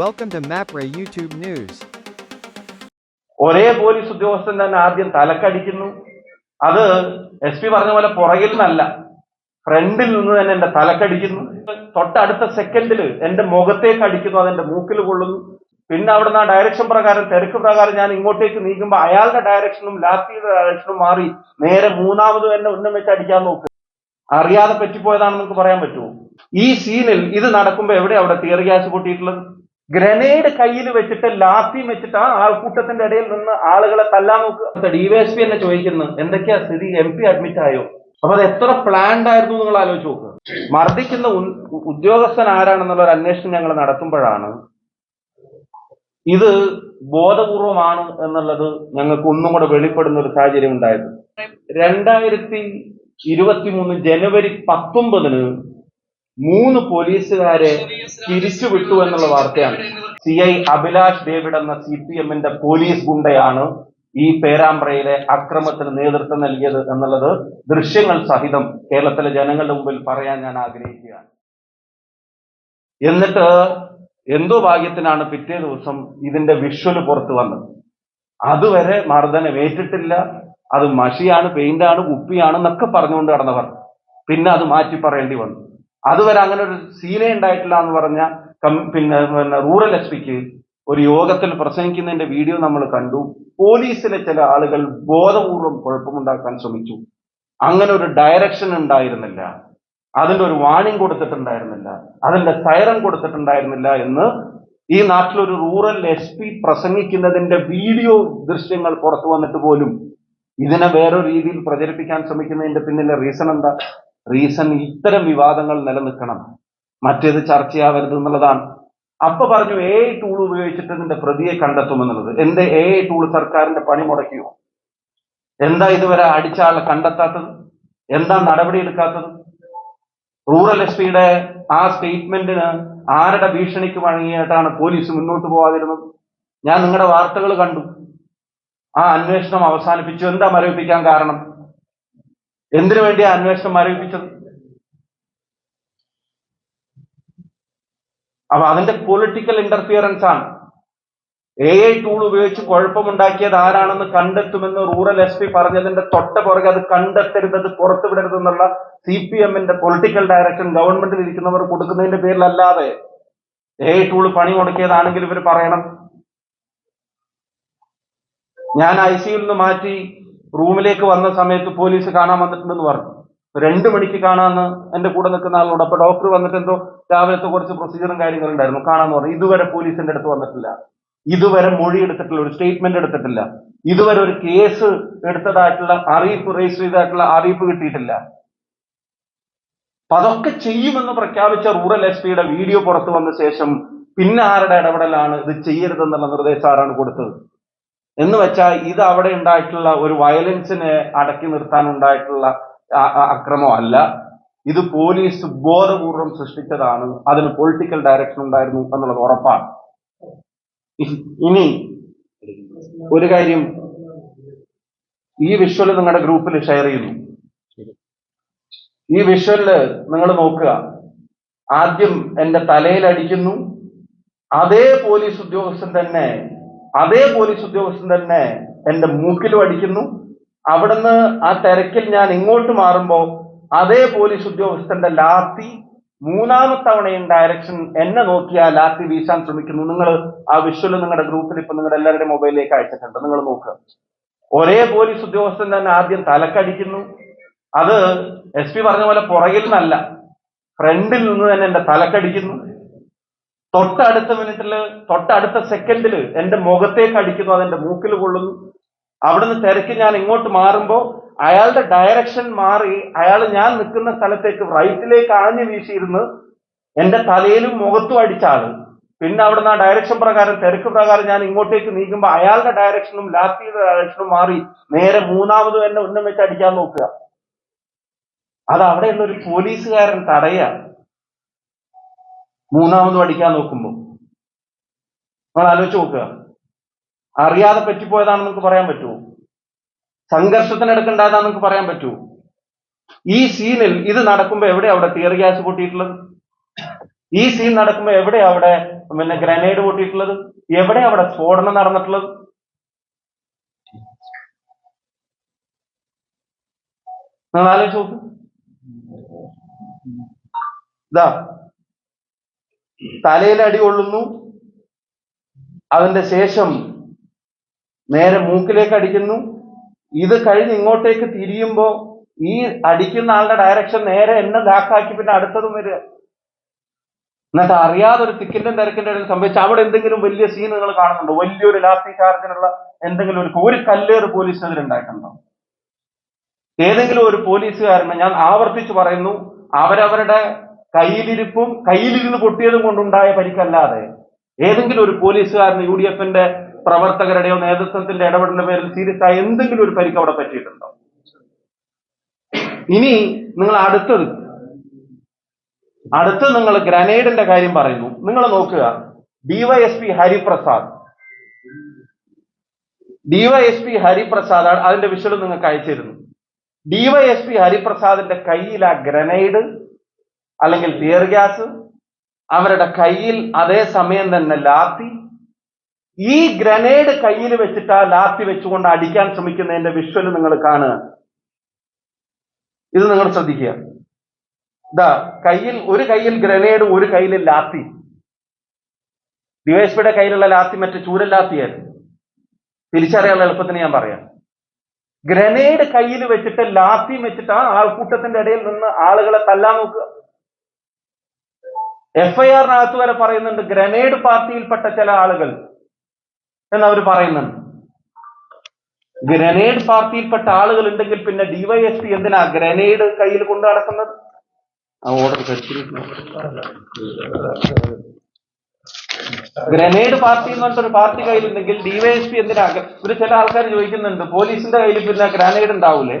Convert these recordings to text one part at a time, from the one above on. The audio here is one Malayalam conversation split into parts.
Welcome to MapRay YouTube News. ഒരേ പോലീസ് ഉദ്യോഗസ്ഥൻ തന്നെ ആദ്യം തലക്കടിക്കുന്നു. അത് എസ് പി പറഞ്ഞ പോലെ പുറകിൽ നിന്നല്ല ഫ്രണ്ടിൽ നിന്ന് തന്നെ എന്റെ തലക്കടിക്കുന്നു. തൊട്ടടുത്ത സെക്കൻഡിൽ എന്റെ മുഖത്തേക്ക് അടിക്കുന്നു അതെന്റെ മൂക്കിൽ കൊള്ളുന്നു. പിന്നെ അവിടുന്ന് ആ ഡയറക്ഷൻ പ്രകാരം തിരക്ക് പ്രകാരം ഞാൻ ഇങ്ങോട്ടേക്ക് നീക്കുമ്പോൾ അയാളുടെ ഡയറക്ഷനും ലാത്തിയുടെ ഡയറക്ഷനും മാറി നേരെ മൂന്നാമതും എന്നെ ഉന്നം വെച്ച് അടിക്കാൻ നോക്കുക അറിയാതെ പറ്റിപ്പോയതാണെന്ന് നമുക്ക് പറയാൻ പറ്റുമോ? ഈ സീനിൽ ഇത് നടക്കുമ്പോൾ എവിടെ അവിടെ തിയർ ഗ്യാസ് പൊട്ടിയിട്ടുള്ളത്? ഗ്രനേഡ് കയ്യിൽ വെച്ചിട്ട് ലാത്തിയും വെച്ചിട്ട് ആ ആൾക്കൂട്ടത്തിന്റെ ഇടയിൽ നിന്ന് ആളുകളെ തല്ലാൻ നോക്കുക ഡിവൈഎസ്പി എന്നെ ചോദിക്കുന്നു എന്തൊക്കെയാ സ്ഥിതി? എം പി അഡ്മിറ്റ് ആയോ? അപ്പൊ അത് എത്ര പ്ലാൻഡ് ആയിരുന്നു നിങ്ങൾ ആലോചിച്ച് നോക്കുക മർദ്ദിക്കുന്ന ഉദ്യോഗസ്ഥൻ ആരാണെന്നുള്ള ഒരു അന്വേഷണം ഞങ്ങൾ നടത്തുമ്പോഴാണ്. ഇത് ബോധപൂർവമാണ് എന്നുള്ളത് ഞങ്ങൾക്ക് ഒന്നും കൂടെ വെളിപ്പെടുന്ന ഒരു സാഹചര്യം ഉണ്ടായത്. രണ്ടായിരത്തി ഇരുപത്തിമൂന്ന് ജനുവരി പത്തൊമ്പതിന് മൂന്ന് പോലീസുകാരെ പിരിച്ചുവിട്ടു എന്നുള്ള വാർത്തയാണ്. സി ഐ അഭിലാഷ് ഡേവിഡ് എന്ന സി പി എമ്മിന്റെ പോലീസ് ഗുണ്ടയാണ് ഈ പേരാമ്പ്രയിലെ അക്രമത്തിന് നേതൃത്വം നൽകിയത് എന്നുള്ളത് ദൃശ്യങ്ങൾ സഹിതം കേരളത്തിലെ ജനങ്ങളുടെ മുമ്പിൽ പറയാൻ ഞാൻ ആഗ്രഹിക്കുകയാണ്. എന്നിട്ട് എന്തോ ഭാഗ്യത്തിനാണ് പിറ്റേ ദിവസം ഇതിന്റെ വിഷ്വൽ പുറത്തു വന്നത്. അതുവരെ മർദ്ദനം ഏറ്റിട്ടില്ല. അത് മഷിയാണ് പെയിന്റാണ് കുപ്പിയാണ് എന്നൊക്കെ പറഞ്ഞുകൊണ്ട് കടന്നവർ പിന്നെ അത് മാറ്റി പറയേണ്ടി വന്നു. അതുവരെ അങ്ങനെ ഒരു സീനേ ഉണ്ടായിട്ടില്ല എന്ന് പറഞ്ഞ പിന്നെ പിന്നെ റൂറൽ എസ് പിക്ക് ഒരു യോഗത്തിൽ പ്രസംഗിക്കുന്നതിന്റെ വീഡിയോ നമ്മൾ കണ്ടു. പോലീസിലെ ചില ആളുകൾ ബോധപൂർവം കുഴപ്പമുണ്ടാക്കാൻ ശ്രമിച്ചു. അങ്ങനെ ഒരു ഡയറക്ഷൻ ഉണ്ടായിരുന്നില്ല. അതിന്റെ ഒരു വാണിംഗ് കൊടുത്തിട്ടുണ്ടായിരുന്നില്ല. അതിന്റെ സൈറൻ കൊടുത്തിട്ടുണ്ടായിരുന്നില്ല എന്ന് ഈ നാട്ടിലൊരു റൂറൽ എസ് പി പ്രസംഗിക്കുന്നതിന്റെ വീഡിയോ ദൃശ്യങ്ങൾ പുറത്തു വന്നിട്ട് പോലും ഇതിനെ വേറൊരു രീതിയിൽ പ്രചരിപ്പിക്കാൻ ശ്രമിക്കുന്നതിന്റെ പിന്നിലെ റീസൺ എന്താ? റീസൺ ഇത്തരം വിവാദങ്ങൾ നിലനിൽക്കണം. മറ്റേത് ചർച്ചയാവരുത് എന്നുള്ളതാണ്. അപ്പൊ പറഞ്ഞു എ ഐ ടൂൾ ഉപയോഗിച്ചിട്ട് ഇതിന്റെ പ്രതിയെ കണ്ടെത്തുമെന്നുള്ളത് എന്റെ എ ഐ ടൂൾ സർക്കാരിന്റെ പണി മുടക്കിയോ? എന്താ ഇതുവരെ അടിച്ച ആളെ കണ്ടെത്താത്തത്? എന്താ നടപടി എടുക്കാത്തത്? റൂറൽ എസ് പിയുടെ ആ സ്റ്റേറ്റ്മെന്റിന് ആരുടെ ഭീഷണിക്ക് വഴങ്ങിയിട്ടാണ് പോലീസ് മുന്നോട്ട് പോകാതിരുന്നത് ഞാൻ നിങ്ങളുടെ വാർത്തകൾ കണ്ടു. ആ അന്വേഷണം അവസാനിപ്പിച്ചു. എന്താ മരവിപ്പിക്കാൻ കാരണം? എന്തിനു വേണ്ടിയാ അന്വേഷണം മരവിപ്പിച്ചത് അപ്പൊ അതിന്റെ പൊളിറ്റിക്കൽ ഇന്റർഫിയറൻസ് ആണ്. എ ഐ ടൂൾ ഉപയോഗിച്ച് കുഴപ്പമുണ്ടാക്കിയത് ആരാണെന്ന് കണ്ടെത്തുമെന്ന് റൂറൽ എസ് പി പറഞ്ഞതിന്റെ തൊട്ട പുറകെ അത് കണ്ടെത്തരുത് അത് പുറത്തുവിടരുത് എന്നുള്ള സി പി എമ്മിന്റെ പൊളിറ്റിക്കൽ ഡയറക്ഷൻ ഗവൺമെന്റിൽ ഇരിക്കുന്നവർ കൊടുക്കുന്നതിന്റെ പേരിലല്ലാതെ എ ഐ ടൂൾ പണി മുടക്കിയതാണെങ്കിൽ ഇവർ പറയണം. ഞാൻ ഐ സിയിൽ നിന്ന് മാറ്റി റൂമിലേക്ക് വന്ന സമയത്ത് പോലീസ് കാണാൻ വന്നിട്ടുണ്ടെന്ന് പറഞ്ഞു. രണ്ടു മണിക്ക് കാണാമെന്ന് എന്റെ കൂടെ നിൽക്കുന്ന ആളോട് അപ്പൊ ഡോക്ടർ വന്നിട്ട് എന്തോ രാവിലത്തെ കുറച്ച് പ്രൊസീജിയറും കാര്യങ്ങളും ഉണ്ടായിരുന്നു. കാണാന്ന് പറഞ്ഞു. ഇതുവരെ പോലീസിന്റെ അടുത്ത് വന്നിട്ടില്ല. ഇതുവരെ മൊഴി എടുത്തിട്ടില്ല. ഒരു സ്റ്റേറ്റ്മെന്റ് എടുത്തിട്ടില്ല. ഇതുവരെ ഒരു കേസ് എടുത്തതായിട്ടുള്ള അറിയിപ്പ് രജിസ്റ്റർ ചെയ്തതായിട്ടുള്ള അറിയിപ്പ് കിട്ടിയിട്ടില്ല. അതൊക്കെ ചെയ്യുമെന്ന് പ്രഖ്യാപിച്ച റൂറൽ എസ് പിയുടെ വീഡിയോ പുറത്തു വന്ന ശേഷം പിന്നെ ആരുടെ ഇടപെടലാണ് ഇത് ചെയ്യരുതെന്നുള്ള നിർദ്ദേശം ആരാണ് കൊടുത്തത്? എന്ന് വെച്ചാൽ ഇത് അവിടെ ഉണ്ടായിട്ടുള്ള ഒരു വയലൻസിനെ അടക്കി നിർത്താൻ ഉണ്ടായിട്ടുള്ള ആ- ആ അക്രമം അല്ല ഇത് പോലീസ് ബോധപൂർവം സൃഷ്ടിച്ചതാണ്. അതിന് പൊളിറ്റിക്കൽ ഡയറക്ഷൻ ഉണ്ടായിരുന്നു എന്നുള്ളത് ഉറപ്പാണ്. ഇനി ഒരു കാര്യം. ഈ വിഷ്വൽ നിങ്ങളുടെ ഗ്രൂപ്പിൽ ഷെയർ ചെയ്യുന്നു. ഈ വിഷ്വലിൽ നിങ്ങൾ നോക്കുക. ആദ്യം എന്റെ തലയിൽ അടിക്കുന്നു. അതേ പോലീസ് ഉദ്യോഗസ്ഥൻ തന്നെ അതേ പോലീസ് ഉദ്യോഗസ്ഥൻ തന്നെ എന്റെ മൂക്കിലും അടിക്കുന്നു അവിടുന്ന് ആ തിരക്കിൽ ഞാൻ ഇങ്ങോട്ട് മാറുമ്പോൾ അതേ പോലീസ് ഉദ്യോഗസ്ഥന്റെ ലാത്തി മൂന്നാമത്തെ തവണയും ഡയറക്ഷൻ എന്നെ നോക്കി ആ ലാത്തി വീശാൻ ശ്രമിക്കുന്നു. നിങ്ങൾ ആ വിഷ്വൽ നിങ്ങളുടെ ഗ്രൂപ്പിൽ ഇപ്പൊ നിങ്ങളുടെ എല്ലാവരുടെയും മൊബൈലിലേക്ക് അയച്ചിട്ടുണ്ട്. നിങ്ങൾ നോക്കുക ഒരേ പോലീസ് ഉദ്യോഗസ്ഥൻ തന്നെ ആദ്യം തലക്കടിക്കുന്നു. അത് എസ് പി പറഞ്ഞ പോലെ പുറകിൽ നിന്നല്ല ഫ്രണ്ടിൽ നിന്ന് തന്നെ എന്റെ തലക്കടിക്കുന്നു. തൊട്ടടുത്ത മിനിറ്റിൽ തൊട്ടടുത്ത സെക്കൻഡിൽ എന്റെ മുഖത്തേക്ക് അടിക്കുന്നു അതെന്റെ മൂക്കിൽ കൊള്ളുന്നു. അവിടുന്ന് തിരക്ക് ഞാൻ ഇങ്ങോട്ട് മാറുമ്പോ അയാളുടെ ഡയറക്ഷൻ മാറി അയാൾ ഞാൻ നിൽക്കുന്ന സ്ഥലത്തേക്ക് റൈറ്റിലേക്ക് ആഞ്ഞു വീശിയിരുന്ന് എന്റെ തലയിലും മുഖത്തും അടിച്ച പിന്നെ അവിടുന്ന് ആ ഡയറക്ഷൻ പ്രകാരം തിരക്ക് പ്രകാരം ഞാൻ ഇങ്ങോട്ടേക്ക് നീങ്ങുമ്പോൾ അയാളുടെ ഡയറക്ഷനും ലാത്തിയുടെ ഡയറക്ഷനും മാറി നേരെ മൂന്നാമതും എന്നെ ഉന്നം വെച്ച് അടിക്കാൻ നോക്കുക. അത് അവിടെയുള്ള ഒരു പോലീസുകാരൻ തടയുക. മൂന്നാമതും അടിക്കാൻ നോക്കുമ്പോൾ നമ്മൾ ആലോചിച്ച് നോക്കുക. അറിയാതെ പറ്റിപ്പോയതാണെന്ന് നമുക്ക് പറയാൻ പറ്റുമോ? സംഘർഷത്തിനെടുക്കണ്ടായതാണെന്ന് നമുക്ക് പറയാൻ പറ്റുമോ? ഈ സീനിൽ ഇത് നടക്കുമ്പോൾ എവിടെ അവിടെ തിയർ ഗ്യാസ് പൊട്ടിയിട്ടുള്ളത്? ഈ സീൻ നടക്കുമ്പോൾ എവിടെ അവിടെ പിന്നെ ഗ്രനേഡ് പൊട്ടിയിട്ടുള്ളത്? എവിടെ അവിടെ സ്ഫോടനം നടന്നിട്ടുള്ളത്? നിങ്ങൾ ആലോചിച്ച് നോക്ക്. ഇതാ. തലയിൽ അടി കൊള്ളുന്നു. അതിന്റെ ശേഷം നേരെ മൂക്കിലേക്ക് അടിക്കുന്നു. ഇത് കഴിഞ്ഞ് ഇങ്ങോട്ടേക്ക് തിരിയുമ്പോ ഈ അടിക്കുന്ന ആളുടെ ഡയറക്ഷൻ നേരെ എന്നെ ദാക്കാക്കി പിന്നെ അടുത്തതും വരിക. എന്നിട്ട് അറിയാതെ ഒരു തിക്കിന്റെ തിരക്കിന്റെ ഇടയിൽ സംഭവിച്ച അവിടെ എന്തെങ്കിലും വലിയ സീൻ നിങ്ങൾ കാണുന്നുണ്ടോ? വലിയൊരു ലാത്തി ചാർജിനുള്ള എന്തെങ്കിലും ഒരു ഒരു കല്ലേറ് പോലീസിനെതിരെ ഉണ്ടായിട്ടുണ്ടോ? ഏതെങ്കിലും ഒരു പോലീസുകാരനെ ഞാൻ ആവർത്തിച്ചു പറയുന്നു. അവരവരുടെ കയ്യിലിരിപ്പും കയ്യിലിരുന്ന് പൊട്ടിയതും കൊണ്ടുണ്ടായ പരിക്കല്ലാതെ ഏതെങ്കിലും ഒരു പോലീസുകാരന് യു ഡി എഫിന്റെ പ്രവർത്തകരുടെയോ നേതൃത്വത്തിന്റെ ഇടപെടലിന്റെ പേരിൽ സീരിയസ് ആയ എന്തെങ്കിലും ഒരു പരിക്ക് അവിടെ പറ്റിയിട്ടുണ്ടോ? ഇനി നിങ്ങൾ അടുത്തത്. അടുത്ത് നിങ്ങൾ ഗ്രനേഡിന്റെ കാര്യം പറയുന്നു. നിങ്ങൾ നോക്കുക. ഡിവൈഎസ്പി ഹരിപ്രസാദ്. ഡിവൈഎസ്പി ഹരിപ്രസാദ് അതിന്റെ വിഷ്വൽ നിങ്ങൾക്ക് അയച്ചിരുന്നു. ഡിവൈഎസ്പി ഹരിപ്രസാദിന്റെ കയ്യിൽ ആ ഗ്രനേഡ് അല്ലെങ്കിൽ ടിയർ ഗ്യാസ് അവരുടെ കയ്യിൽ അതേ സമയം തന്നെ ലാത്തി. ഈ ഗ്രനേഡ് കയ്യിൽ വെച്ചിട്ട് ആ ലാത്തി വെച്ചുകൊണ്ട് അടിക്കാൻ ശ്രമിക്കുന്നതിന്റെ വിഷ്വൽ നിങ്ങൾ കാണുക. ഇത് നിങ്ങൾ ശ്രദ്ധിക്കുക. ഇതാ കയ്യിൽ ഒരു കയ്യിൽ ഗ്രനേഡ് ഒരു കയ്യിൽ ലാത്തി. ഡിവൈഎസ്പിയുടെ കയ്യിലുള്ള ലാത്തി മറ്റേ ചൂരൽ ലാത്തിയായിരുന്നു തിരിച്ചറിയാനുള്ള എളുപ്പത്തിന് ഞാൻ പറയാം. ഗ്രനേഡ് കയ്യിൽ വെച്ചിട്ട് ലാത്തി വെച്ചിട്ട് ആ ആൾക്കൂട്ടത്തിന്റെ ഇടയിൽ നിന്ന് ആളുകളെ തല്ലാൻ നോക്കുക. എഫ്ഐആറിനകത്ത് വരെ പറയുന്നുണ്ട് ഗ്രനേഡ് പാർട്ടിയിൽപ്പെട്ട ചില ആളുകൾ എന്നവർ പറയുന്നുണ്ട്. ഗ്രനേഡ് പാർട്ടിയിൽപ്പെട്ട ആളുകൾ ഉണ്ടെങ്കിൽ പിന്നെ ഡിവൈഎസ്പി എന്തിനാ ഗ്രനേഡ് കയ്യിൽ കൊണ്ടു നടക്കുന്നത്? ഗ്രനേഡ് പാർട്ടി എന്ന് പറഞ്ഞിട്ടൊരു പാർട്ടി കയ്യിലുണ്ടെങ്കിൽ ഡിവൈഎസ്പി എന്തിനാ? ഒരു ചില ആൾക്കാർ ചോദിക്കുന്നുണ്ട് പോലീസിന്റെ കയ്യിൽ പിന്നെ ഗ്രനേഡ് ഉണ്ടാവൂലേ?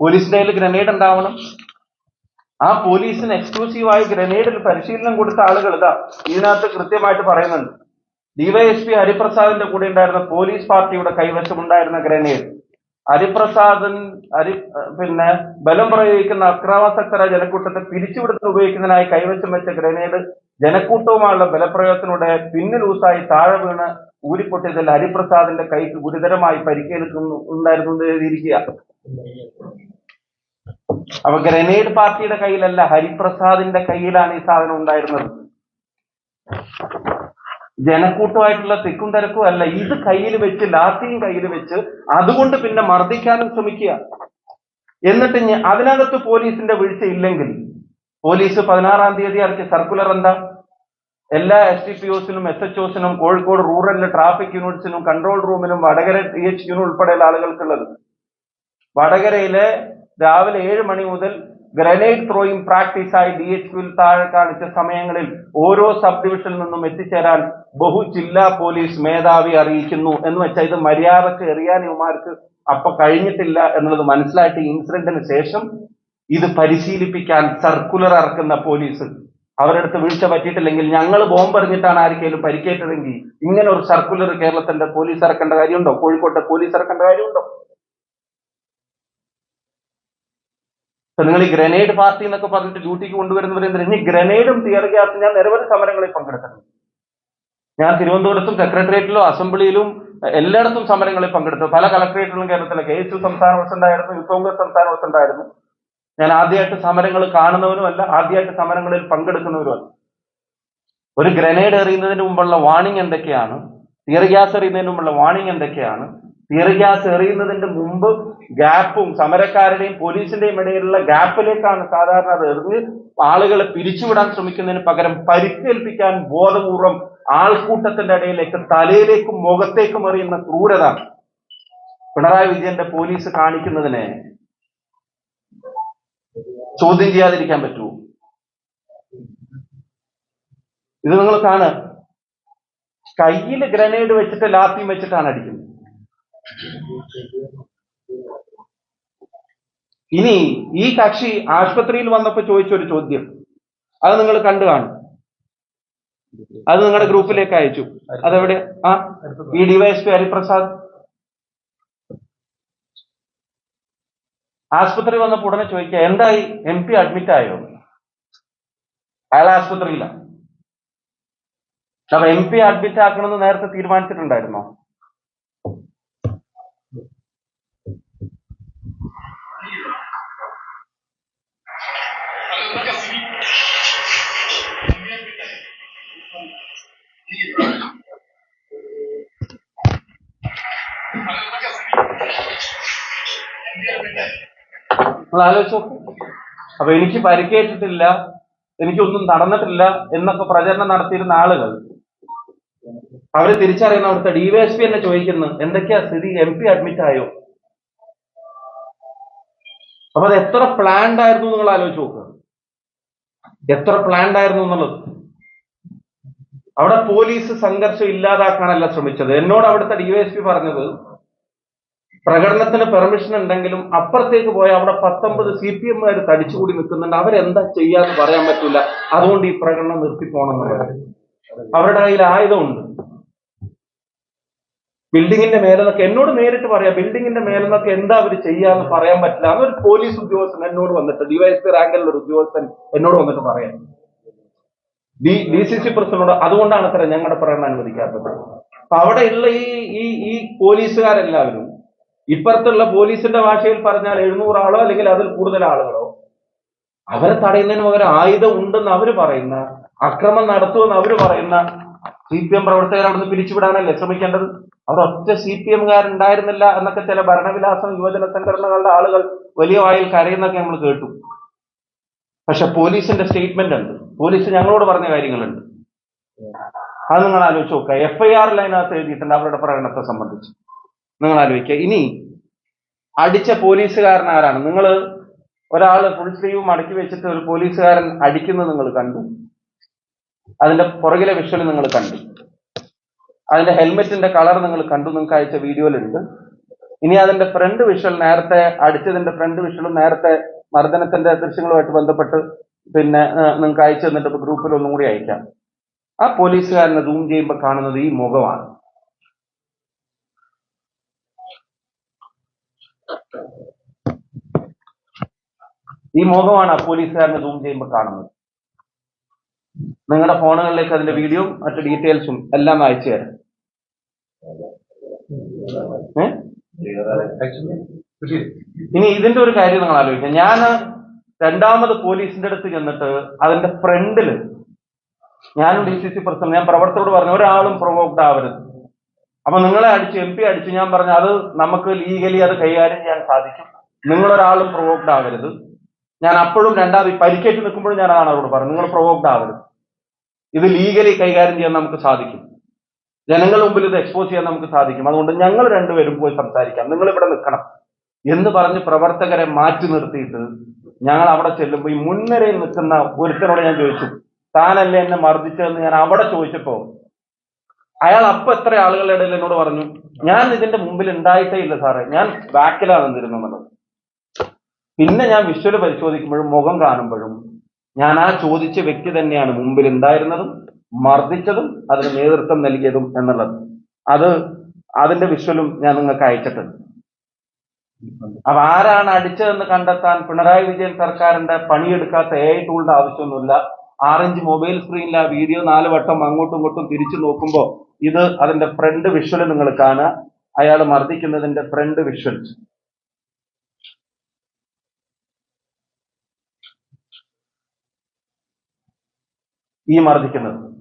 പോലീസിന്റെ കയ്യിൽ ഗ്രനേഡ് ഉണ്ടാവണം? ആ പോലീസിന് എക്സ്ക്ലൂസീവായി ഗ്രനേഡിൽ പരിശീലനം കൊടുത്ത ആളുകൾ ഇതാ ഇതിനകത്ത് കൃത്യമായിട്ട് പറയുന്നുണ്ട്. ഡിവൈഎസ്പി ഹരിപ്രസാദിന്റെ കൂടെ ഉണ്ടായിരുന്ന പോലീസ് പാർട്ടിയുടെ കൈവശമുണ്ടായിരുന്ന ഗ്രനേഡ് ഹരിപ്രസാദൻ ഹരി പിന്നെ ബലം പ്രയോഗിക്കുന്ന അക്രമാസക്തരായ ജനക്കൂട്ടത്തെ പിരിച്ചുവിടുന്നതിന് ഉപയോഗിക്കുന്നതിനായി കൈവശം വെച്ച ഗ്രനേഡ് ജനക്കൂട്ടവുമായുള്ള ബലപ്രയോഗത്തിലൂടെ പിന്നിൽ ഊസായി താഴെ വീണ് ഊരിപ്പൊട്ടിയതിൽ ഹരിപ്രസാദിന്റെ കൈക്ക് ഗുരുതരമായി പരിക്കേൽക്കുന്നു ഉണ്ടായിരുന്നു എഴുതിയിരിക്കുക. അപ്പൊ ഗ്രനേഡ് പാർട്ടിയുടെ കയ്യിലല്ല ഹരിപ്രസാദിന്റെ കയ്യിലാണ് ഈ സാധനം ഉണ്ടായിരുന്നത്. ജനക്കൂട്ടമായിട്ടുള്ള തിക്കും തിരക്കും അല്ല ഇത് കയ്യിൽ വെച്ച് ലാത്തിയും കയ്യിൽ വെച്ച് അതുകൊണ്ട് പിന്നെ മർദ്ദിക്കാനും ശ്രമിക്കുക. എന്നിട്ട് അതിനകത്ത് പോലീസിന്റെ വീഴ്ച ഇല്ലെങ്കിൽ പോലീസ് പതിനാറാം തീയതി ഇറക്കിയ സർക്കുലർ എന്താ? എല്ലാ എസ് ടി പി ഒസിനും എസ് എച്ച് ഒസിനും കോഴിക്കോട് റൂറലിലെ ട്രാഫിക് യൂണിറ്റ്സിനും കൺട്രോൾ റൂമിനും വടകര ടി എച്ച് യുനും ഉൾപ്പെടെയുള്ള ആളുകൾക്കുള്ളത്. വടകരയിലെ രാവിലെ ഏഴ് മണി മുതൽ ഗ്രനേഡ് ത്രോയിങ് പ്രാക്ടീസായി ഡി എച്ച് ക്യുവിൽ താഴെ കാണിച്ച സമയങ്ങളിൽ ഓരോ സബ് ഡിവിഷനിൽ നിന്നും എത്തിച്ചേരാൻ ബഹു ജില്ലാ പോലീസ് മേധാവി അറിയിക്കുന്നു എന്ന് വെച്ചാൽ ഇത് മര്യാദയ്ക്ക് എറിയാൻ ഇവമാർക്ക് അപ്പൊ കഴിഞ്ഞിട്ടില്ല എന്നുള്ളത് മനസ്സിലായിട്ട് ഇൻസിഡന്റിന് ശേഷം ഇത് പരിശീലിപ്പിക്കാൻ സർക്കുലർ ഇറക്കുന്ന പോലീസ് അവരടുത്ത് വീഴ്ച പറ്റിയിട്ടില്ലെങ്കിൽ ഞങ്ങൾ ബോംബ് എറിഞ്ഞിട്ടാണ് ആർക്കെങ്കിലും പരിക്കേറ്റതെങ്കിൽ ഇങ്ങനെ ഒരു സർക്കുലർ കേരളത്തിന്റെ പോലീസ് ഇറക്കേണ്ട കാര്യമുണ്ടോ? കോഴിക്കോട്ടെ പോലീസ് ഇറക്കേണ്ട കാര്യമുണ്ടോ? ഇപ്പൊ നിങ്ങൾ ഈ ഗ്രനേഡ് പാർട്ടി എന്നൊക്കെ പറഞ്ഞിട്ട് ഡ്യൂട്ടിക്ക് കൊണ്ടുവരുന്നവരെന്തിനാ ഇനി ഗ്രനേഡും തിയർ ഗ്യാസും ഞാൻ നിരവധി സമരങ്ങളിൽ പങ്കെടുത്തിട്ടുണ്ട്. ഞാൻ തിരുവനന്തപുരത്തും സെക്രട്ടേറിയറ്റിലും അസംബ്ലിയിലും എല്ലായിടത്തും സമരങ്ങളിൽ പങ്കെടുത്തു. പല കളക്ടറേറ്റുകളും കേരളത്തിലെ കെ എസ് യു സംസ്ഥാന പ്രസിഡന്റായിരുന്നു യൂത്ത് കോൺഗ്രസ് സംസ്ഥാന പ്രസിഡന്റായിരുന്നു. ഞാൻ ആദ്യമായിട്ട് സമരങ്ങൾ കാണുന്നവനുമല്ല ആദ്യമായിട്ട് സമരങ്ങളിൽ പങ്കെടുക്കുന്നവരുമല്ല ഒരു ഗ്രനേഡ് എറിയുന്നതിന് മുമ്പുള്ള വാണിംഗ് എന്തൊക്കെയാണ്? തിയർ ഗ്യാസ് എറിയുന്നതിന് മുമ്പുള്ള വാണിംഗ് എന്തൊക്കെയാണ്? തിയർ ഗ്യാസ് എറിയുന്നതിന്റെ മുമ്പ് ഗ്യാപ്പും സമരക്കാരുടെയും പോലീസിന്റെയും ഇടയിലുള്ള ഗ്യാപ്പിലേക്കാണ് സാധാരണ അത് എറിഞ്ഞ് ആളുകളെ പിരിച്ചുവിടാൻ ശ്രമിക്കുന്നതിന് പകരം പരിക്കേൽപ്പിക്കാൻ ബോധപൂർവം ആൾക്കൂട്ടത്തിന്റെ ഇടയിലേക്ക് തലയിലേക്കും മുഖത്തേക്കും എറിയുന്ന ക്രൂരത പിണറായി വിജയന്റെ പോലീസ് കാണിക്കുന്നതിനെ ചോദ്യം ചെയ്യാതിരിക്കാൻ പറ്റുമോ ഇത് നിങ്ങൾ കാണുക. കയ്യിൽ ഗ്രനേഡ് വെച്ചിട്ട് ലാത്തിയും വെച്ചിട്ടാണ് അടിക്കുന്നത്. ഇനി ഈ കക്ഷി ആശുപത്രിയിൽ വന്നപ്പോൾ ചോദിച്ച ഒരു ചോദ്യം. അത് നിങ്ങൾ കണ്ടു കാണും. അത് നിങ്ങളുടെ ഗ്രൂപ്പിലേക്ക് അയച്ചു. അതെവിടെ ആ ഈ ഡിവൈഎസ്പി ഹരിപ്രസാദ്. ആശുപത്രി വന്നപ്പോൾ ഉടനെ ചോദിക്കുക എന്തായി? എം പി അഡ്മിറ്റ് ആയോ? അയാൾ ആശുപത്രിയില്ല അപ്പൊ എം പി അഡ്മിറ്റ് ആക്കണമെന്ന് നേരത്തെ തീരുമാനിച്ചിട്ടുണ്ടായിരുന്നോ? നിങ്ങൾ ആലോചിച്ച് നോക്കൂ. അപ്പൊ എനിക്ക് പരിക്കേറ്റിട്ടില്ല എനിക്കൊന്നും നടന്നിട്ടില്ല എന്നൊക്കെ പ്രചരണം നടത്തിയിരുന്ന ആളുകൾ അവരെ തിരിച്ചറിയുന്ന അവിടുത്തെ ഡിവൈഎസ്പി എന്നെ ചോദിക്കുന്നു എന്തൊക്കെയാ സ്ഥിതി? എം പി അഡ്മിറ്റ് ആയോ? അപ്പൊ അത് എത്ര പ്ലാൻഡ് ആയിരുന്നു നിങ്ങൾ ആലോചിച്ച് നോക്കുക എത്ര പ്ലാൻഡ് ആയിരുന്നു എന്നുള്ളത്. അവിടെ പോലീസ് സംഘർഷം ഇല്ലാതാക്കാനല്ല ശ്രമിച്ചത്. എന്നോട് അവിടുത്തെ ഡിവൈഎസ്പി പറഞ്ഞത് പ്രകടനത്തിന് പെർമിഷൻ ഉണ്ടെങ്കിലും അപ്പുറത്തേക്ക് പോയ അവിടെ പത്തൊമ്പത് സി പി എമ്മുകാർ തടിച്ചുകൂടി നിൽക്കുന്നുണ്ട്. അവരെന്താ ചെയ്യാന്ന് പറയാൻ പറ്റില്ല അതുകൊണ്ട് ഈ പ്രകടനം നിർത്തി പോകണമെന്ന് പറഞ്ഞു അവരുടെ കയ്യിൽ ആയുധമുണ്ട്. ബിൽഡിങ്ങിന്റെ മേലെന്നൊക്കെ എന്നോട് നേരിട്ട് പറയാം ബിൽഡിങ്ങിന്റെ മേലെന്നൊക്കെ എന്താ അവർ ചെയ്യാന്ന് പറയാൻ പറ്റില്ല. ഒരു പോലീസ് ഉദ്യോഗസ്ഥൻ എന്നോട് വന്നിട്ട് ഡിവൈഎസ്പി റാങ്കിലുള്ള ഒരു ഉദ്യോഗസ്ഥൻ എന്നോട് വന്നിട്ട് പറയാം. ഡി ഡി സി സി പ്രസിഡന്റോട് അതുകൊണ്ടാണ് അത്ര ഞങ്ങളുടെ പറയാൻ അനുവദിക്കാത്തത്. അപ്പൊ അവിടെയുള്ള ഈ ഈ ഈ പോലീസുകാരെല്ലാവരും ഇപ്പുറത്തുള്ള പോലീസിന്റെ ഭാഷയിൽ പറഞ്ഞാൽ എഴുന്നൂറ് ആളോ അല്ലെങ്കിൽ അതിൽ കൂടുതൽ ആളുകളോ അവരെ തടയുന്നതിന് പകരം ആയുധം ഉണ്ടെന്ന് അവർ പറയുന്ന അക്രമം നടത്തുമെന്ന് അവർ പറയുന്ന സി പി എം പ്രവർത്തകർ അവിടുന്ന് പിരിച്ചുവിടാനല്ലേ ശ്രമിക്കേണ്ടത്? അവിടെ ഒറ്റ സി പി എംകാരുണ്ടായിരുന്നില്ല എന്നൊക്കെ ചില ഭരണവിലാസം യുവജന സംഘടനകളുടെ ആളുകൾ വലിയ വായിൽ കരയുന്നൊക്കെ നമ്മൾ കേട്ടു. പക്ഷെ പോലീസിന്റെ സ്റ്റേറ്റ്മെന്റ് ഉണ്ട്. പോലീസ് ഞങ്ങളോട് പറഞ്ഞ കാര്യങ്ങളുണ്ട്. അത് നിങ്ങൾ ആലോചിച്ച് നോക്കുക. എഫ് ഐ ആറിൽ അതിനകത്ത് എഴുതിയിട്ടുണ്ട് അവരുടെ പ്രകടനത്തെ സംബന്ധിച്ച്. നിങ്ങൾ ആലോചിക്കുക. ഇനി അടിച്ച പോലീസുകാരൻ ആരാണ് നിങ്ങൾ ഒരാൾ ഫുൾ സ്ലീവ് മടക്കി വെച്ചിട്ട് ഒരു പോലീസുകാരൻ അടിക്കുന്നത് നിങ്ങൾ കണ്ടു. അതിന്റെ പുറകിലെ വിഷ്വൽ നിങ്ങൾ കണ്ടു. അതിന്റെ ഹെൽമെറ്റിന്റെ കളർ നിങ്ങൾ കണ്ടു നിങ്ങൾക്ക് അയച്ച വീഡിയോയിലുണ്ട് ഇനി അതിന്റെ ഫ്രണ്ട് വിഷ്വൽ നേരത്തെ അടിച്ചതിന്റെ ഫ്രണ്ട് വിഷ്വലും നേരത്തെ മർദ്ദനത്തിന്റെ ദൃശ്യങ്ങളുമായിട്ട് ബന്ധപ്പെട്ട് പിന്നെ നിങ്ങൾക്ക് അയച്ചു തന്നിട്ട് ഗ്രൂപ്പിൽ ഒന്നും കൂടി അയക്കാം. ആ പോലീസുകാരനെ സൂം ചെയ്യുമ്പോൾ കാണുന്നത് ഈ മുഖമാണ്. ഈ മുഖമാണ് ആ പോലീസുകാരനെ സൂം ചെയ്യുമ്പോൾ കാണുന്നത്. നിങ്ങളുടെ ഫോണുകളിലേക്ക് അതിന്റെ വീഡിയോ മറ്റു ഡീറ്റെയിൽസും എല്ലാം അയച്ചു തരാം? ഇനി ഇതിന്റെ ഒരു കാര്യം നിങ്ങൾ ആലോചിക്കാം ഞാൻ രണ്ടാമത് പോലീസിന്റെ അടുത്ത് ചെന്നിട്ട് അതിന്റെ ഫ്രണ്ടിൽ ഞാനും ഡി സി സി പ്രസിഡന്റ് ഞാൻ പ്രവർത്തകരോട് പറഞ്ഞു ഒരാളും പ്രൊവോക്ഡ് ആവരുത്. അപ്പൊ നിങ്ങളെ അടിച്ച് എം പി അടിച്ച് ഞാൻ പറഞ്ഞു അത് നമുക്ക് ലീഗലി അത് കൈകാര്യം ചെയ്യാൻ സാധിക്കും. നിങ്ങളൊരാളും പ്രൊവോക്ഡ് ആവരുത്. ഞാൻ അപ്പോഴും രണ്ടാമത് പരിക്കേറ്റ് നിൽക്കുമ്പോഴും ഞാൻ അതാണ് അവരോട് പറഞ്ഞു നിങ്ങൾ പ്രൊവോക്ഡ് ആവരുത്. ഇത് ലീഗലി കൈകാര്യം ചെയ്യാൻ നമുക്ക് സാധിക്കും. ജനങ്ങളുടെ മുമ്പിൽ ഇത് എക്സ്പോസ് ചെയ്യാൻ നമുക്ക് സാധിക്കും. അതുകൊണ്ട് ഞങ്ങൾ രണ്ടുപേരും പോയി സംസാരിക്കാം. നിങ്ങൾ ഇവിടെ നിൽക്കണം. എന്ന് പറഞ്ഞ് പ്രവർത്തകരെ മാറ്റി നിർത്തിയിട്ട് ഞങ്ങൾ അവിടെ ചെല്ലുമ്പോൾ ഈ മുൻനിരയിൽ നിൽക്കുന്ന ഒരുത്തനോട് ഞാൻ ചോദിച്ചു താനല്ലേ എന്നെ മർദ്ദിച്ചതെന്ന് ഞാൻ അവിടെ ചോദിച്ചപ്പോ? അയാൾ അപ്പൊ എത്ര ആളുകളുടെ ഇടയിൽ എന്നോട് പറഞ്ഞു ഞാൻ ഇതിന്റെ മുമ്പിൽ ഉണ്ടായിട്ടേ ഇല്ല സാറേ. ഞാൻ ബാക്കിലാണ് നിന്നിരുന്നത്. പിന്നെ ഞാൻ വിശ്വൽ പരിശോധിക്കുമ്പോഴും മുഖം കാണുമ്പോഴും ഞാൻ ആ ചോദിച്ച വ്യക്തി തന്നെയാണ് മുമ്പിൽ ഉണ്ടായിരുന്നതും മർദ്ദിച്ചതും അതിന് നേതൃത്വം നൽകിയതും എന്നുള്ളത്. അത് അതിന്റെ വിഷ്വലും ഞാൻ നിങ്ങൾക്ക് അയച്ചിട്ടുണ്ട്. അപ്പൊ ആരാണ് അടിച്ചതെന്ന് കണ്ടെത്താൻ പിണറായി വിജയൻ സർക്കാരിന്റെ പണിയെടുക്കാത്ത എ ഐ ടൂളിന്റെ ആവശ്യമൊന്നുമില്ല. ആറഞ്ച് മൊബൈൽ സ്ക്രീനിൽ ആ വീഡിയോ നാല് വട്ടം അങ്ങോട്ടും ഇങ്ങോട്ടും തിരിച്ചു നോക്കുമ്പോൾ ഇത് അതിന്റെ ഫ്രണ്ട് വിഷ്വൽ നിങ്ങൾ കാണുക. അയാൾ മർദ്ദിക്കുന്നതിന്റെ ഫ്രണ്ട് വിഷ്വൽ. ഈ മർദ്ദിക്കുന്നത്.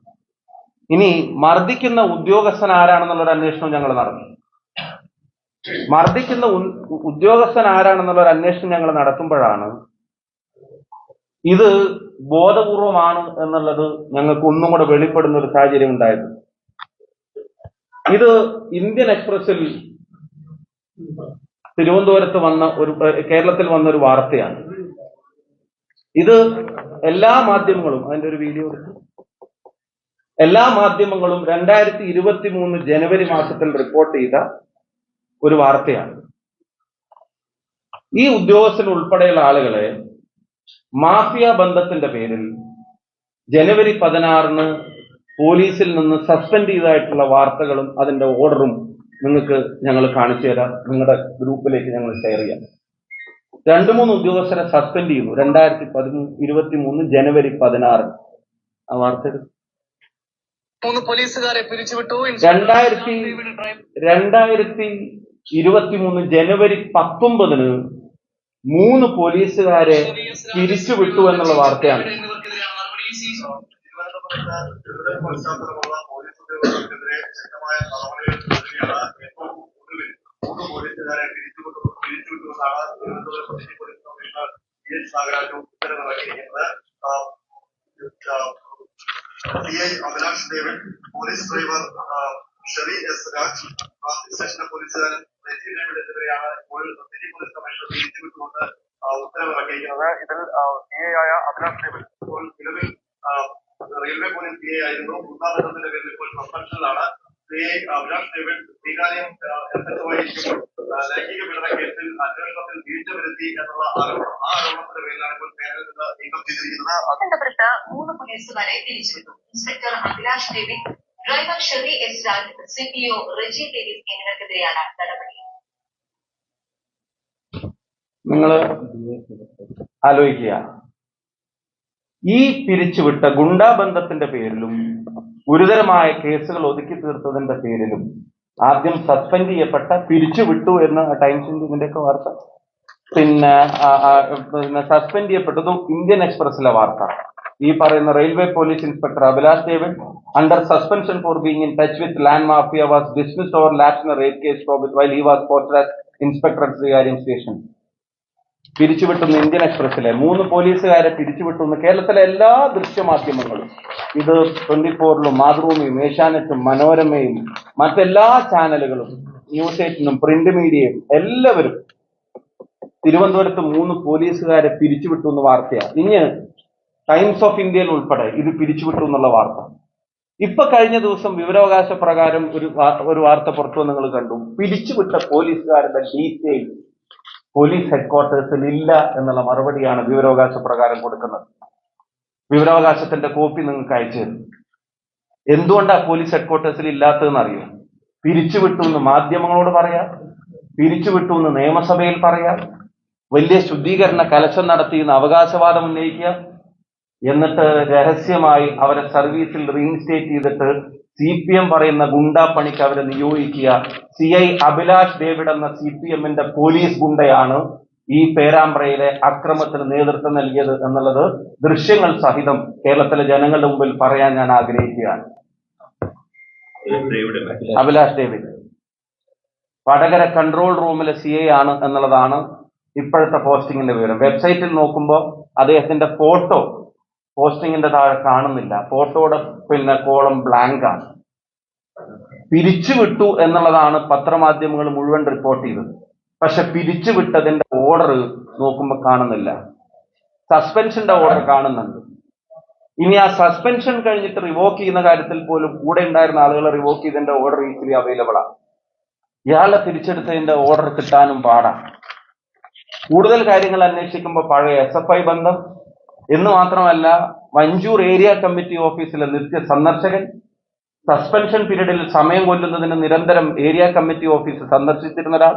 ഇനി മർദ്ദിക്കുന്ന ഉദ്യോഗസ്ഥൻ ആരാണെന്നുള്ള ഒരു അന്വേഷണം ഞങ്ങൾ നടത്തും. മർദ്ദിക്കുന്ന ഉദ്യോഗസ്ഥൻ ആരാണെന്നുള്ള ഒരു അന്വേഷണം ഞങ്ങൾ നടത്തുമ്പോഴാണ് ഇത് ബോധപൂർവമാണ് എന്നുള്ളത് ഞങ്ങൾക്ക് ഒന്നും കൂടെ വെളിപ്പെടുന്ന ഒരു സാഹചര്യം ഉണ്ടായത്. ഇത് ഇന്ത്യൻ എക്സ്പ്രസിൽ തിരുവനന്തപുരത്ത് വന്ന ഒരു കേരളത്തിൽ വന്ന ഒരു വാർത്തയാണ്. ഇത് എല്ലാ മാധ്യമങ്ങളും അതിന്റെ ഒരു വീഡിയോ എടുത്തു. എല്ലാ മാധ്യമങ്ങളും രണ്ടായിരത്തി ഇരുപത്തി മൂന്ന് ജനുവരി മാസത്തിൽ റിപ്പോർട്ട് ചെയ്ത ഒരു വാർത്തയാണ്. ഈ ഉദ്യോഗസ്ഥൻ ഉൾപ്പെടെയുള്ള ആളുകളെ മാഫിയ ബന്ധത്തിന്റെ പേരിൽ ജനുവരി പതിനാറിന് പോലീസിൽ നിന്ന് സസ്പെൻഡ് ചെയ്തതായിട്ടുള്ള വാർത്തകളും അതിന്റെ ഓർഡറും നിങ്ങൾക്ക് ഞങ്ങൾ കാണിച്ചു തരാം. നിങ്ങളുടെ ഗ്രൂപ്പിലേക്ക് ഞങ്ങൾ ഷെയർ ചെയ്യാം. രണ്ടു മൂന്ന് ഉദ്യോഗസ്ഥരെ സസ്പെൻഡ് ചെയ്യുന്നു. രണ്ടായിരത്തി പതിമൂ ഇരുപത്തി മൂന്ന് ജനുവരി പതിനാറ് ആ വാർത്ത. മൂന്ന് പോലീസുകാരെ പിരിച്ചുവിട്ടു. രണ്ടായിരത്തി രണ്ടായിരത്തി ഇരുപത്തിമൂന്ന് ജനുവരി പത്തൊമ്പതിന് മൂന്ന് പോലീസുകാരെ തിരിച്ചുവിട്ടു എന്നുള്ള വാർത്തയാണ്. ഉത്തരവിറക്കിയിരിക്കുന്നത്. I Abhilash Devan police driver Sherry S Raj സ്റ്റേഷനിലെ പോലീസുകാരൻ രജി ഡേവിഡിനെതിരെയാണ് ഇപ്പോൾ സിറ്റി പോലീസ് കമ്മീഷണർ പിരിച്ചുവിട്ടുകൊണ്ട് ആ, ഉത്തരവ് ഇറക്കിയിരിക്കുന്നത് ഇതിൽ സി ഐ ആയ അഭിലാഷ് ദേവൻ ഇപ്പോൾ നിലവിൽ റെയിൽവേ പോലീസ് പി എ ആയിരുന്നു ഗുണ്ടാബന്ധത്തിന്റെ പേരിൽ ഇപ്പോൾ സസ്പെൻഷനിലാണ്. P A David Sreekaryam S H വഹിക്കുമ്പോൾ ലൈംഗിക എന്നുള്ള ആരോപണം പേരിൽ മൂന്ന് പോലീസുകാരെ പിരിച്ചുവിട്ടു inspector Abhilash Devi driver Sherry S Raj C P O Reji Davis എന്നിവർക്കെതിരെയാണ് നടപടി. നിങ്ങൾ ആലോചിക്കുക. ഈ പിരിച്ചുവിട്ട ഗുണ്ടാബന്ധത്തിന്റെ പേരിലും ഗുരുതരമായ കേസുകൾ ഒതുക്കി തീർത്തതിന്റെ പേരിലും ആദ്യം സസ്പെൻഡ് ചെയ്യപ്പെട്ട പിരിച്ചുവിട്ടു എന്ന ടൈംസിന്റെ ഇതിന്റെയൊക്കെ വാർത്ത. പിന്നെ പിന്നെ സസ്പെൻഡ് ചെയ്യപ്പെട്ടതും ഇന്ത്യൻ എക്സ്പ്രസിലെ വാർത്ത. ഈ പറയുന്ന railway police inspector Abhilash David under suspension for being in touch with land mafia was dismissed over lapse in rape case while he was posted as inspector Sreekaryam station പിരിച്ചുവിട്ടുന്ന Indian എക്സ്പ്രസിലെ മൂന്ന് പോലീസുകാരെ പിരിച്ചുവിട്ടുന്ന കേരളത്തിലെ എല്ലാ ദൃശ്യമാധ്യമങ്ങളും ഇത് ട്വന്റി ഫോറിലും മാതൃഭൂമിയും ഏഷ്യാനെറ്റും മനോരമയും മറ്റെല്ലാ ചാനലുകളും ന്യൂസ് എയ്റ്റിനും പ്രിന്റ് മീഡിയയും എല്ലാവരും തിരുവനന്തപുരത്ത് മൂന്ന് പോലീസുകാരെ പിരിച്ചുവിട്ടു എന്ന വാർത്തയാണ് ഇനി ടൈംസ് ഓഫ് ഇന്ത്യയിൽ ഉൾപ്പെടെ ഇത് പിരിച്ചുവിട്ടു എന്നുള്ള വാർത്ത. ഇപ്പൊ കഴിഞ്ഞ ദിവസം വിവരാവകാശ പ്രകാരം ഒരു ഒരു വാർത്ത പുറത്തു നിങ്ങൾ കണ്ടു. പിരിച്ചുവിട്ട പോലീസുകാരുടെ ഡീറ്റെയിൽ പോലീസ് ഹെഡ്ക്വാർട്ടേഴ്സിൽ ഇല്ല എന്നുള്ള മറുപടിയാണ് വിവരാവകാശ പ്രകാരം കൊടുക്കുന്നത്. വിവരാവകാശത്തിന്റെ കോപ്പി നിങ്ങൾക്ക് അയച്ചു തരും. എന്തുകൊണ്ടാണ് പോലീസ് ഹെഡ്ക്വാർട്ടേഴ്സിൽ ഇല്ലാത്തതെന്ന് അറിയോ? പിരിച്ചുവിട്ടു എന്ന് മാധ്യമങ്ങളോട് പറയാം. പിരിച്ചുവിട്ടു എന്ന് നിയമസഭയിൽ പറയാം. വലിയ ശുദ്ധീകരണ കലശം നടത്തിയെന്ന് അവകാശവാദം ഉന്നയിക്കുക. എന്നിട്ട് രഹസ്യമായി അവരെ സർവീസിൽ റീഇൻസ്റ്റേറ്റ് ചെയ്തിട്ട് സി പി എം പറയുന്ന ഗുണ്ടാപ്പണിക്ക് അവരെ നിയോഗിക്കുക. സി ഐ അഭിലാഷ് ഡേവിഡ് എന്ന സി പി എമ്മിന്റെ പോലീസ് ഗുണ്ടയാണ് ഈ പേരാമ്പ്രയിലെ അക്രമത്തിന് നേതൃത്വം നൽകിയത് എന്നുള്ളത് ദൃശ്യങ്ങൾ സഹിതം കേരളത്തിലെ ജനങ്ങളുടെ മുമ്പിൽ പറയാൻ ഞാൻ ആഗ്രഹിക്കുകയാണ്. അഭിലാഷ് ഡേവിഡ്. വടകര കൺട്രോൾ റൂമിലെ സി ഐ ആണ് എന്നുള്ളതാണ് ഇപ്പോഴത്തെ പോസ്റ്റിങ്ങിന്റെ വിവരം. വെബ്സൈറ്റിൽ നോക്കുമ്പോൾ അദ്ദേഹത്തിന്റെ ഫോട്ടോ പോസ്റ്റിങ്ങിന്റെ താഴെ കാണുന്നില്ല. ഫോട്ടോയുടെ പിന്നെ കോളം ബ്ലാങ്ക് ആണ്. പിരിച്ചുവിട്ടു എന്നുള്ളതാണ് പത്രമാധ്യമങ്ങൾ മുഴുവൻ റിപ്പോർട്ട് ചെയ്തത്. പക്ഷെ പിരിച്ചുവിട്ടതിന്റെ ഓർഡർ നോക്കുമ്പോൾ കാണുന്നില്ല. സസ്പെൻഷന്റെ ഓർഡർ കാണുന്നുണ്ട്. ഇനി ആ സസ്പെൻഷൻ കഴിഞ്ഞിട്ട് റിവോക്ക് ചെയ്യുന്ന കാര്യത്തിൽ പോലും കൂടെ ഉണ്ടായിരുന്ന ആളുകളെ റിവോക്ക് ചെയ്തതിന്റെ ഓർഡർ ഈസിലി അവൈലബിൾ ആണ് ഇയാളെ തിരിച്ചെടുത്തതിന്റെ ഓർഡർ കിട്ടാനും പാടാണ് കൂടുതൽ കാര്യങ്ങൾ അന്വേഷിക്കുമ്പോൾ പഴയ എസ് എഫ് ഐ ബന്ധം എന്ന് മാത്രമല്ല വഞ്ചൂർ ഏരിയ കമ്മിറ്റി ഓഫീസിലെ നിത്യ സന്ദർശകൻ സസ്പെൻഷൻ പീരീഡിൽ സമയം കൊല്ലുന്നതിന് നിരന്തരം ഏരിയ കമ്മിറ്റി ഓഫീസ് സന്ദർശിച്ചിരുന്ന ഒരാൾ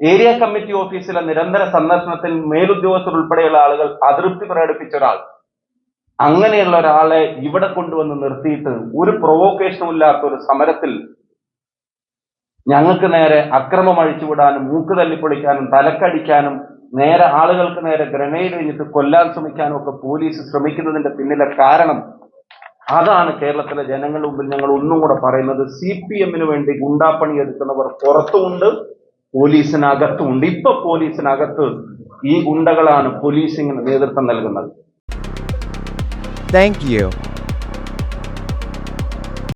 ഏരിയ കമ്മിറ്റി ഓഫീസിലെ നിരന്തര സന്ദർശനത്തിൽ മേലുദ്യോഗസ്ഥർ ഉൾപ്പെടെയുള്ള ആളുകൾ അതൃപ്തി പ്രകടിപ്പിച്ച ഒരാൾ. അങ്ങനെയുള്ള ഒരാളെ ഇവിടെ കൊണ്ടുവന്ന് നിർത്തിയിട്ട് ഒരു പ്രൊവോക്കേഷനും ഇല്ലാത്ത ഒരു സമരത്തിൽ ഞങ്ങൾക്ക് നേരെ അക്രമം അഴിച്ചുവിടാനും മൂക്ക് തല്ലിപ്പൊളിക്കാനും തലക്കടിക്കാനും നേരെ ആളുകൾക്ക് നേരെ ഗ്രനേഡ് കഴിഞ്ഞിട്ട് കൊല്ലാൻ ശ്രമിക്കാനും ഒക്കെ പോലീസ് ശ്രമിക്കുന്നതിന്റെ പിന്നിലെ കാരണം അതാണ് കേരളത്തിലെ ജനങ്ങളുടെ മുമ്പിൽ ഞങ്ങൾ ഒന്നും കൂടെ പറയുന്നത്. സി പി എമ്മിന് വേണ്ടി ഗുണ്ടാപ്പണി എടുക്കുന്നവർ പുറത്തുമുണ്ട് പോലീസിനകത്തുമുണ്ട്. ഇപ്പൊ പോലീസിനകത്ത് ഈ ഗുണ്ടകളാണ് പോലീസിങ്ങിന് നേതൃത്വം നൽകുന്നത്. Thank you.